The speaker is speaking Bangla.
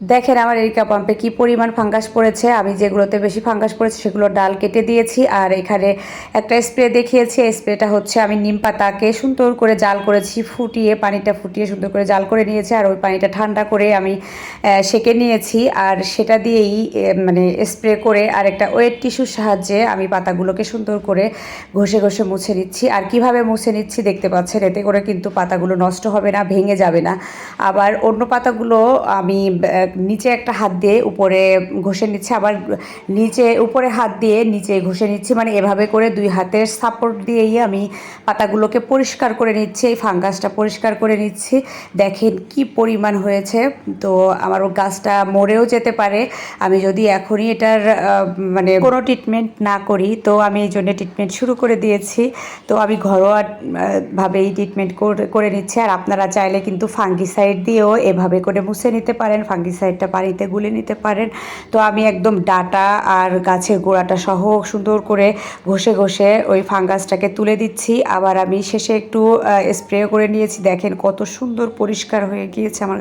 দেখেন আমার এরিকা পাম্পে কি পরিমাণ ফাঙ্গাস পড়েছে। আমি যেগুলোতে বেশি ফাঙ্গাস পড়েছে সেগুলো ডাল কেটে দিয়েছি আর এখানে একটা স্প্রে দেখিয়েছি। স্প্রেটা হচ্ছে আমি নিম পাতাকে সুন্দর করে জাল করেছি, ফুটিয়ে, পানিটা ফুটিয়ে সুন্দর করে জাল করে নিয়েছি আর ওই পানিটা ঠান্ডা করে আমি সেঁকে নিয়েছি আর সেটা দিয়েই মানে স্প্রে করে আর একটা ওয়েট টিস্যুর সাহায্যে আমি পাতাগুলোকে সুন্দর করে ঘষে ঘষে মুছে নিচ্ছি। আর কীভাবে মুছে নিচ্ছি দেখতে পাচ্ছেন, এতে করে কিন্তু পাতাগুলো নষ্ট হবে না, ভেঙে যাবে না। আবার অন্য পাতাগুলো আমি নিচে একটা হাত দিয়ে উপরে ঘষে নিচ্ছে আবার নিচে উপরে হাত দিয়ে নিচে ঘষে নিচ্ছি মানে এভাবে করে দুই হাতের সাপোর্ট দিয়েই আমি পাতাগুলোকে পরিষ্কার করে নিচ্ছি এই ফাঙ্গাসটা পরিষ্কার করে নিচ্ছি। দেখেন কি পরিমাণ হয়েছে তো আমার গাছটা মরেও যেতে পারে। আমি যদি এখনই এটার মানে কোনো ট্রিটমেন্ট না করি তো আমি এই জন্য ট্রিটমেন্ট শুরু করে দিয়েছি। তো আমি ঘরোয়া আহ, ভাবে এই ট্রিটমেন্ট করে নিচ্ছি। আর আপনারা চাইলে কিন্তু ফাঙ্গিসাইড দিয়েও এভাবে করে মুছে নিতে পারেন। ফাঙ্গিসাইডটা পানিতে গুলে নিতে পারেন। তো আমি একদম ডাটা আর গাছের গোড়াটা সহ সুন্দর করে ঘষে ঘষে ওই ফাঙ্গাসটাকে তুলে দিচ্ছি। আবার আমি শেষে একটু স্প্রে করে নিয়েছি। দেখেন কত সুন্দর পরিষ্কার হয়ে গিয়েছে আমার